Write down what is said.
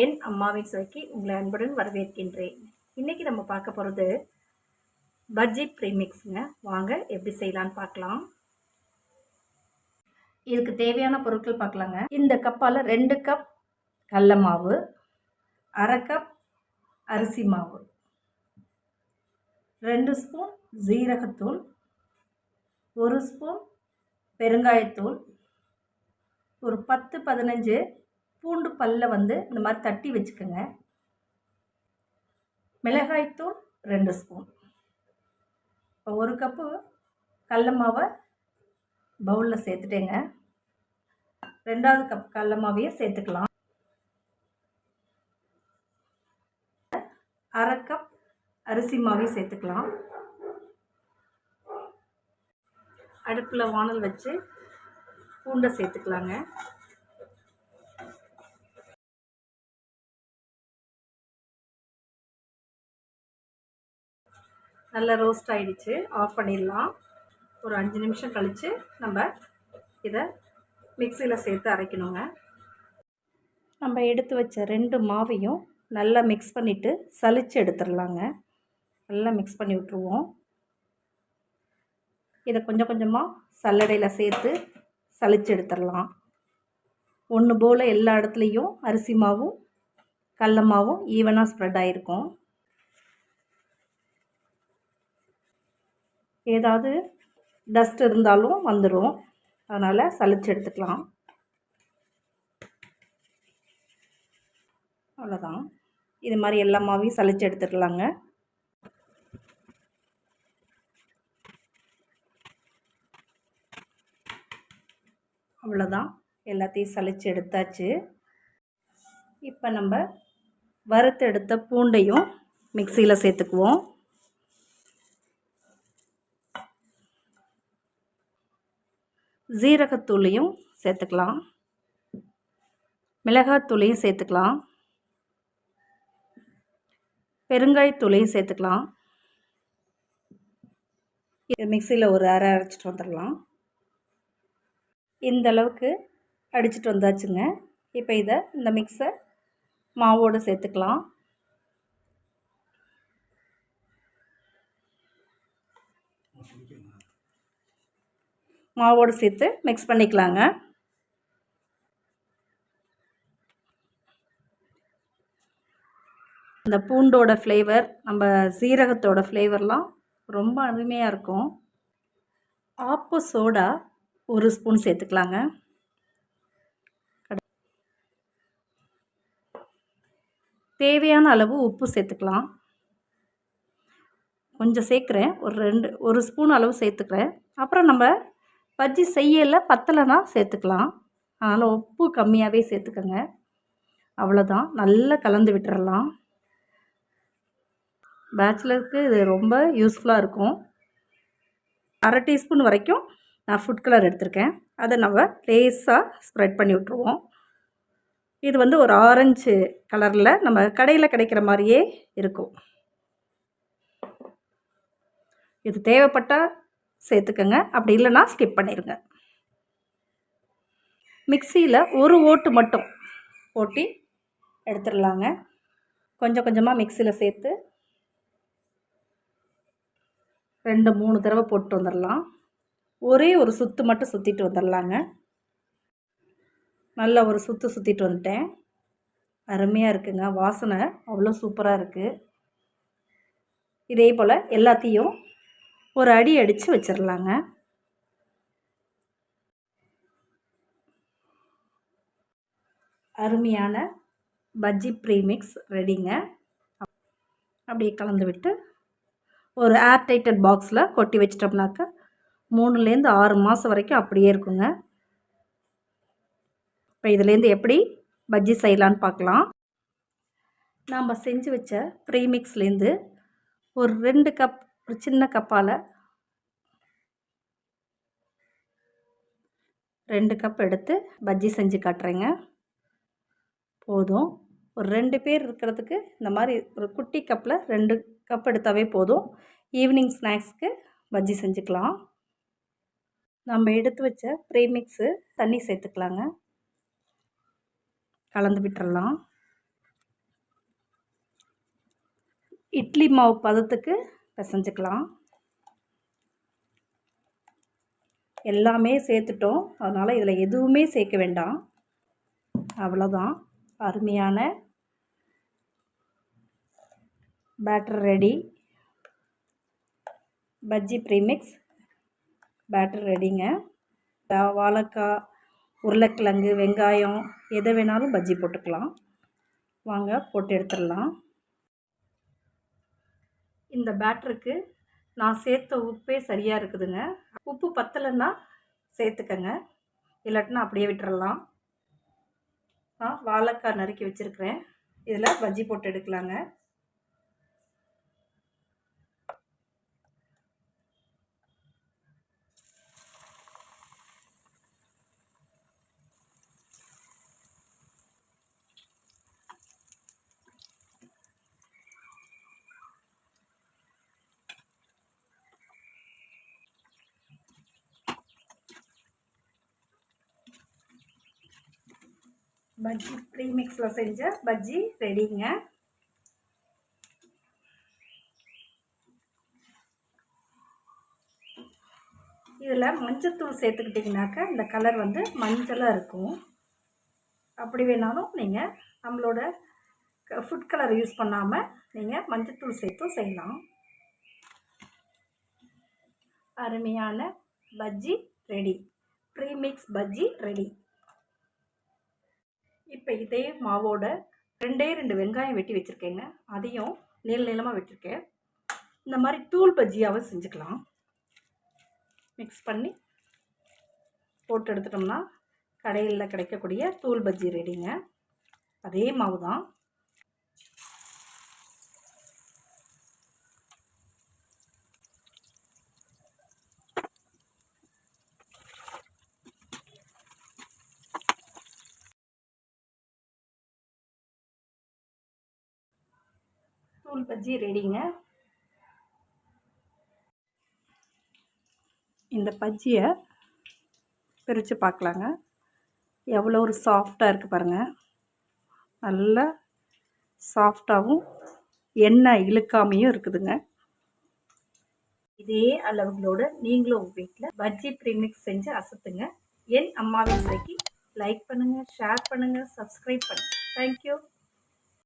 என் அம்மாவின் சுவைக்கு உங்களை அன்புடன் வரவேற்கின்றேன். இன்னைக்கு நம்ம பார்க்க போகிறது பஜ்ஜி ப்ரீமிக்ஸுங்க வாங்க எப்படி செய்யலான்னு பார்க்கலாம். இதுக்கு தேவையான பொருட்கள் பார்க்கலாங்க. இந்த கப்பால் ரெண்டு கப் கடல மாவு அரை கப் அரிசி மாவு ரெண்டு ஸ்பூன் ஜீரகத்தூள் ஒரு ஸ்பூன் பெருங்காயத்தூள் ஒரு பத்து பதினஞ்சு பூண்டு பல்ல வந்து இந்த மாதிரி தட்டி வச்சுக்கோங்க. மிளகாய்த்தூள் ரெண்டு ஸ்பூன். இப்போ ஒரு கப்பு கடல மாவை பவுலில் சேர்த்துட்டேங்க. ரெண்டாவது கப் கடல மாவையே சேர்த்துக்கலாம். அரை கப் அரிசி மாவையும் சேர்த்துக்கலாம். அடுப்பில் வானல் வச்சு பூண்டை சேர்த்துக்கலாங்க. நல்லா ரோஸ்ட் ஆகிடுச்சு ஆஃப் பண்ணிடலாம். ஒரு அஞ்சு நிமிஷம் கழித்து நம்ம இதை மிக்சியில் சேர்த்து அரைக்கணுங்க. நம்ம எடுத்து வச்ச ரெண்டு மாவையும் நல்லா மிக்ஸ் பண்ணிவிட்டு சளிச்சு எடுத்துடலாங்க. நல்லா மிக்ஸ் பண்ணி விட்ருவோம் இதை கொஞ்சம் கொஞ்சமாக சல்லடையில் சேர்த்து சளிச்சு எடுத்துடலாம். ஒன்று போல் எல்லா இடத்துலையும் அரிசி மாவும் கடல மாவும் ஈவனாக ஸ்ப்ரெட் ஆகிருக்கும் ஏதாவது டஸ்ட் இருந்தாலும் வந்துடும் அதனால் சளிச்சு எடுத்துக்கலாம். அவ்வளோதான் இது மாதிரி எல்லா மாவையும் சளிச்சு எடுத்துக்கலாங்க. அவ்வளோதான் எல்லாத்தையும் சளிச்சு எடுத்தாச்சு. இப்போ நம்ம வறுத்து எடுத்த பூண்டையும் மிக்சியில் சேர்த்துக்குவோம். ஜீரகத்தூளையும் சேர்த்துக்கலாம். மிளகாத்தூளையும் சேர்த்துக்கலாம். பெருங்காயத்தூளையும் சேர்த்துக்கலாம். மிக்சியில் ஒரு அரை அரைச்சிட்டு வந்துடலாம். இந்த அளவுக்கு அடிச்சிட்டு வந்தாச்சுங்க. இப்போ இதை இந்த மிக்ஸை மாவோடு சேர்த்துக்கலாம். மாவோடு சேர்த்து மிக்ஸ் பண்ணிக்கலாங்க. இந்த பூண்டோட ஃப்ளேவர் நம்ம சீரகத்தோட ஃப்ளேவர்லாம் ரொம்ப அருமையாக இருக்கும். ஆப்போ சோடா ஒரு ஸ்பூன் சேர்த்துக்கலாங்க. தேவையான அளவு உப்பு சேர்த்துக்கலாம். கொஞ்சம் சேர்க்குறேன். ஒரு ரெண்டு ஒரு ஸ்பூன் அளவு சேர்த்துக்கிறேன். அப்புறம் நம்ம பஜ்ஜி செய்யலை பத்தலைனா சேர்த்துக்கலாம். அதனால் உப்பு கம்மியாகவே சேர்த்துக்கோங்க. அவ்வளோதான் நல்லா கலந்து விட்டுறலாம். பேச்சுலருக்கு இது ரொம்ப யூஸ்ஃபுல்லாக இருக்கும். அரை டீஸ்பூன் வரைக்கும் நான் ஃபுட் கலர் எடுத்திருக்கேன். அதை நம்ம லேஸாக ஸ்ப்ரெட் பண்ணி விட்ருவோம் இது வந்து ஒரு ஆரஞ்சு கலரில் நம்ம கடையில் கிடைக்கிற மாதிரியே இருக்கும். இது தேவைப்பட்டால் சேர்த்துக்கோங்க. அப்படி இல்லைன்னா ஸ்கிப் பண்ணிடுங்க மிக்சியில் ஒரு ஓட்டு மட்டும் ஓட்டி எடுத்துடலாங்க. கொஞ்சம் கொஞ்சமாக மிக்சியில் சேர்த்து ரெண்டு மூணு தடவை போட்டு வந்துடலாம். ஒரே ஒரு சுற்று மட்டும் சுற்றிட்டு வந்துடலாங்க. நல்ல ஒரு சுற்று சுற்றிட்டு வந்துட்டேன். அருமையாக இருக்குங்க. வாசனை அவ்வளோ சூப்பராக இருக்குது இதே போல் எல்லாத்தையும் ஒரு அடி அடித்து வச்சிடலாங்க அருமையான பஜ்ஜி ப்ரீமிக்ஸ் ரெடிங்க அப்படியே கலந்து விட்டு ஒரு ஏர் டைட்டட் பாக்ஸில் கொட்டி வச்சிட்டோம்னாக்கா மூணுலேருந்து ஆறு மாதம் வரைக்கும் அப்படியே இருக்குங்க. இப்போ இதுலேருந்து எப்படி பஜ்ஜி செய்யலான்னு பார்க்கலாம் நாம் செஞ்சு வச்ச ப்ரீமிக்ஸ்லேருந்து ஒரு ரெண்டு கப் ஒரு சின்ன கப்பால் ரெண்டு கப் எடுத்து பஜ்ஜி செஞ்சு காட்டுறேங்க. போதும். ஒரு ரெண்டு பேர் இருக்கிறதுக்கு இந்த மாதிரி ஒரு குட்டி கப்பில் ரெண்டு கப் எடுத்தாவே போதும். ஈவினிங் ஸ்நாக்ஸ்க்கு பஜ்ஜி செஞ்சுக்கலாம். நம்ம எடுத்து வச்ச ப்ரீமிக்ஸு தண்ணி சேர்த்துக்கலாங்க. கலந்து விட்டுறலாம். இட்லி மாவு பதத்துக்கு பிசைஞ்சுக்கலாம். எல்லாமே சேர்த்துட்டோம். அதனால் இதில் எதுவுமே சேர்க்க வேண்டாம். அவ்வளோதான். அருமையான batter ready bajji premix batter ரெடிங்க வாழைக்காய் உருளைக்கிழங்கு வெங்காயம் எதை வேணாலும் பஜ்ஜி போட்டுக்கலாம். வாங்க போட்டு எடுத்துடலாம். இந்த பேட்டருக்கு நான் சேர்த்த உப்பே சரியாக இருக்குதுங்க. உப்பு பத்தலைன்னா சேர்த்துக்கங்க. இல்லாட்டினா அப்படியே விட்டுறலாம். நான் வாழைக்காய் நறுக்கி வச்சுருக்கிறேன். இதில் பஜ்ஜி போட்டு எடுக்கலாங்க. பஜ்ஜி ப்ரீமிக்ஸில் செஞ்ச பஜ்ஜி ரெடிங்க இதில் மஞ்சத்தூள் சேர்த்துக்கிட்டிங்கனாக்கா இந்த கலர் வந்து மஞ்சளாக இருக்கும். அப்படி வேணாலும் நீங்கள் நம்மளோட ஃபுட் கலர் யூஸ் பண்ணாமல் நீங்கள் மஞ்சத்தூள் சேர்த்தும் செய்யலாம். அருமையான bajji ready premix bajji ready இப்போ இதே மாவோட ரெண்டே ரெண்டு வெங்காயம் வெட்டி வச்சுருக்கேங்க. அதையும் நீள நீளமாக வெட்டிருக்கேன். இந்த மாதிரி தூள் பஜ்ஜியாகவும் செஞ்சுக்கலாம். மிக்ஸ் பண்ணி போட்டு எடுத்துட்டோம்னா கடையில் கிடைக்கக்கூடிய தூள் பஜ்ஜி ரெடிங்க அதே மாவு தான் தூள் பஜ்ஜி ரெடிங்க இந்த பஜ்ஜியை பிரித்து பார்க்கலாங்க எவ்வளோ ஒரு சாஃப்டாக இருக்குது பாருங்கள் நல்லா சாஃப்டாகவும் எண்ணெய் இழுக்காமையும் இருக்குதுங்க. இதே அளவுகளோடு நீங்களும் உங்கள் வீட்டில் பஜ்ஜி ப்ரீமிக்ஸ் செஞ்சு அசத்துங்க. என் அம்மாவின் சைக்கு லைக் பண்ணுங்கள் ஷேர் பண்ணுங்கள் சப்ஸ்கிரைப் பண்ணுங்கள் தேங்க்யூ